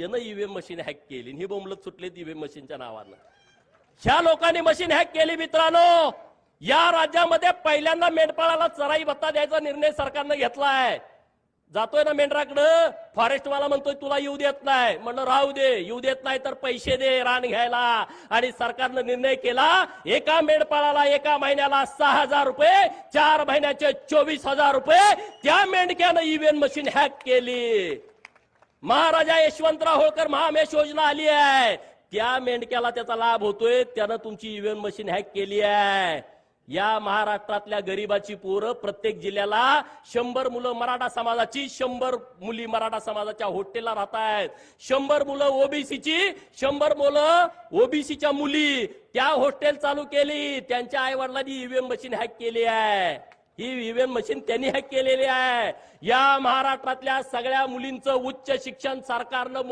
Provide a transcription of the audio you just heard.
त्यानं EVM machine hack केली. ही बोंबलत सुटलेत EVM मशीनच्या नावानं. ह्या लोकांनी मशीन हॅक केली मित्रांनो. या राज्यामध्ये पहिल्यांदा मेंढपाळाला चराई भत्ता द्यायचा निर्णय सरकारनं घेतलाय. जातोय ना मेंढराकडं? फॉरेस्टवाला म्हणतोय तुला येऊ देत नाही. म्हणलं राहू दे. येऊ देत नाही तर पैसे दे रान घ्यायला. आणि सरकारनं निर्णय केला एका मेंढपाळाला एका महिन्याला सहा हजार रुपये चार महिन्याचे चोवीस हजार रुपये. त्या मेंढक्यानं ईव्हीएम मशीन हॅक केली. महाराजा यशवंतराव होळकर महामेश योजना आली आहे. त्या मेंढक्याला त्याचा लाभ होतोय. त्यानं तुमची ईव्हीएम मशीन हॅक केली आहे. या महाराष्ट्रातल्या गरीबाची पोरं प्रत्येक जिल्ह्याला शंभर मुलं मराठा समाजाची शंभर मुली मराठा समाजाच्या हॉटेलला राहत आहेत शंभर मुलं ओबीसीची शंभर मुलं ओबीसीच्या मुली. त्या हॉस्टेल चालू केली. त्यांच्या आईवडिलांनी ईव्हीएम मशीन हॅक केली आहे. ही ईव्हीएम मशीन त्यांनी हॅक केलेली आहे. या महाराष्ट्रातल्या सगळ्या मुलींचं उच्च शिक्षण सरकारनं